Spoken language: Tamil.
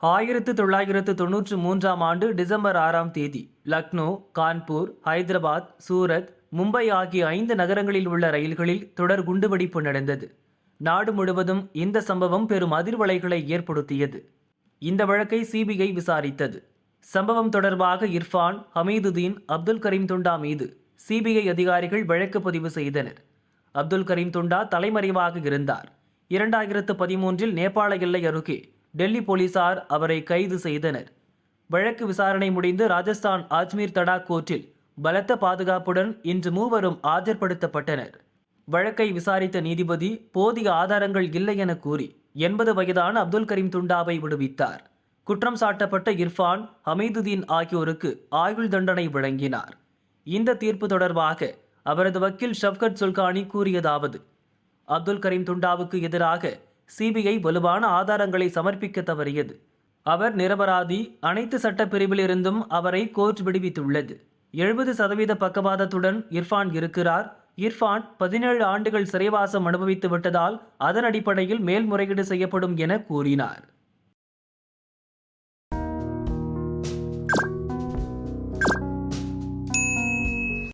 ஆயிரத்து தொள்ளாயிரத்து தொன்னூற்று மூன்றாம் ஆண்டு டிசம்பர் ஆறாம் தேதி லக்னோ கான்பூர் ஹைதராபாத் சூரத் மும்பை ஆகிய ஐந்து நகரங்களில் உள்ள ரயில்களில் தொடர் குண்டுவெடிப்பு நடந்தது. நாடு முழுவதும் இந்த சம்பவம் பெரும் அதிர்வலைகளை ஏற்படுத்தியது. இந்த வழக்கை சிபிஐ விசாரித்தது. சம்பவம் தொடர்பாக இர்ஃபான் ஹமீதுதீன் அப்துல் கரீம் துண்டா மீது சிபிஐ அதிகாரிகள் வழக்கு பதிவு செய்தனர். அப்துல் கரீம் துண்டா தலைமறைவாக இருந்தார். இரண்டாயிரத்து பதிமூன்றில் நேபாள எல்லை அருகே டெல்லி போலீசார் அவரை கைது செய்தனர். வழக்கு விசாரணை முடிந்து ராஜஸ்தான் அஜ்மீர் தடா கோர்ட்டில் பலத்த பாதுகாப்புடன் இன்று மூவரும் ஆஜர்படுத்தப்பட்டனர். வழக்கை விசாரித்த நீதிபதி போதிய ஆதாரங்கள் இல்லை என கூறி எண்பது வயதான அப்துல் கரீம் துண்டாவை விடுவித்தார். குற்றம் சாட்டப்பட்ட இர்ஃபான் ஹமீதுதீன் ஆகியோருக்கு ஆயுள் தண்டனை வழங்கினார். இந்த தீர்ப்பு தொடர்பாக அவரது வக்கீல் ஷவ்கத் சுல்கானி கூறியதாவது அப்துல் கரீம் துண்டாவுக்கு எதிராக சிபிஐ வலுவான ஆதாரங்களை சமர்ப்பிக்க தவறியது. அவர் நிரபராதி அனைத்து சட்டப்பிரிவிலிருந்தும் அவரை கோர்ட் விடுவித்துள்ளது. எழுபது சதவீத பக்கவாதத்துடன் இர்ஃபான் இருக்கிறார். இர்ஃபான் பதினேழு ஆண்டுகள் சிறைவாசம் அனுபவித்து விட்டதால் அதன் அடிப்படையில் மேல்முறையீடு செய்யப்படும் என கூறினார்.